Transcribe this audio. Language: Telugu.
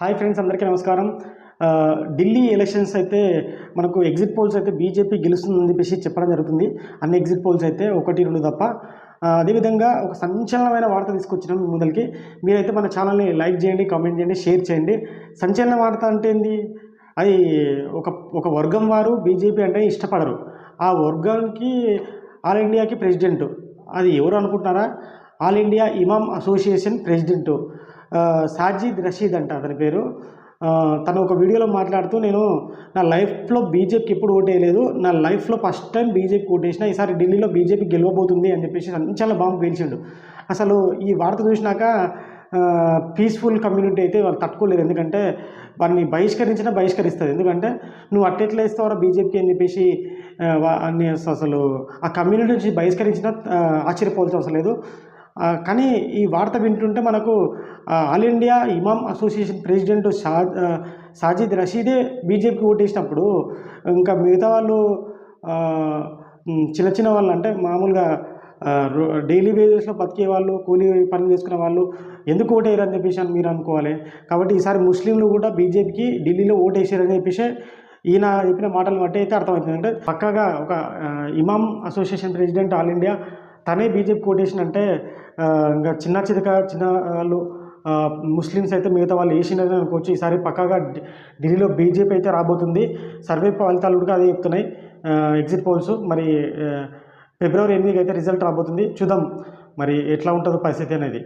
హాయ్ ఫ్రెండ్స్ అందరికీ నమస్కారం. ఢిల్లీ ఎలక్షన్స్ అయితే మనకు ఎగ్జిట్ పోల్స్ అయితే బీజేపీ గెలుస్తుందని చెప్పేసి చెప్పడం జరుగుతుంది. అన్ని ఎగ్జిట్ పోల్స్ అయితే ఒకటి రెండు తప్ప. అదేవిధంగా ఒక సంచలనమైన వార్త తీసుకొచ్చినాం మీ ముందరికి మీరైతే మన ఛానల్ని లైక్ చేయండి కామెంట్ చేయండి షేర్ చేయండి. సంచలన వార్త అంటే ఏంది? అది ఒక ఒక వర్గం వారు బీజేపీ అంటే ఇష్టపడరు. ఆ వర్గానికి ఆల్ ఇండియాకి ప్రెసిడెంట్. అది ఎవరు అనుకుంటున్నారా? All India Imam Association President. Sajid Rashid అంట అతని పేరు. తను ఒక వీడియోలో మాట్లాడుతూ నేను నా లైఫ్లో బీజేపీకి ఎప్పుడు ఓటేయలేదు నా లైఫ్లో ఫస్ట్ టైం బీజేపీకి ఓటేసిన ఈసారి ఢిల్లీలో బీజేపీ గెలవబోతుంది అని చెప్పేసి చాలా బాంబు పేల్చిండు. అసలు ఈ వార్త చూసినాక పీస్ఫుల్ కమ్యూనిటీ అయితే వాళ్ళు తట్టుకోలేరు ఎందుకంటే వారిని బహిష్కరించినా బహిష్కరిస్తుంది. ఎందుకంటే నువ్వు అట్టెట్లా ఇస్తావరా బీజేపీకి అని చెప్పేసి అసలు ఆ కమ్యూనిటీ నుంచి బహిష్కరించినా ఆశ్చర్యపోవాల్సిన అవసరం లేదు. కానీ ఈ వార్త వింటుంటే మనకు All India Imam Association President Shah Sajid రషీదే బీజేపీకి ఓటేసినప్పుడు ఇంకా మిగతా వాళ్ళు చిన్న చిన్న వాళ్ళు అంటే మామూలుగా రో- డైలీ బేసిస్లో బతికే వాళ్ళు కూలీ పని చేసుకునే వాళ్ళు ఎందుకు ఓటేయరని చెప్పేసి అని మీరు అనుకోవాలి. కాబట్టి ఈసారి ముస్లింలు కూడా బీజేపీకి ఢిల్లీలో ఓటేసారని చెప్పేసి ఈయన చెప్పిన మాటలు బట్టి అయితే అర్థమవుతుంది. అంటే పక్కగా ఒక Imam Association President All India తనే బీజేపీ కోటేషన్ అంటే ఇంకా చిన్న చితక చిన్న వాళ్ళు ముస్లిమ్స్ అయితే మిగతా వాళ్ళు ఏషియన్ అనుకోవచ్చు. ఈసారి పక్కాగా ఢిల్లీలో బీజేపీ అయితే రాబోతుంది. సర్వే ఫలితాలు కూడా అదే చెప్తున్నాయి. ఎగ్జిట్ పోల్స్ మరి ఫిబ్రవరి ఎనిమిదికి అయితే రిజల్ట్ రాబోతుంది. చూద్దాం మరి ఎట్లా ఉంటుందో పరిస్థితి అనేది.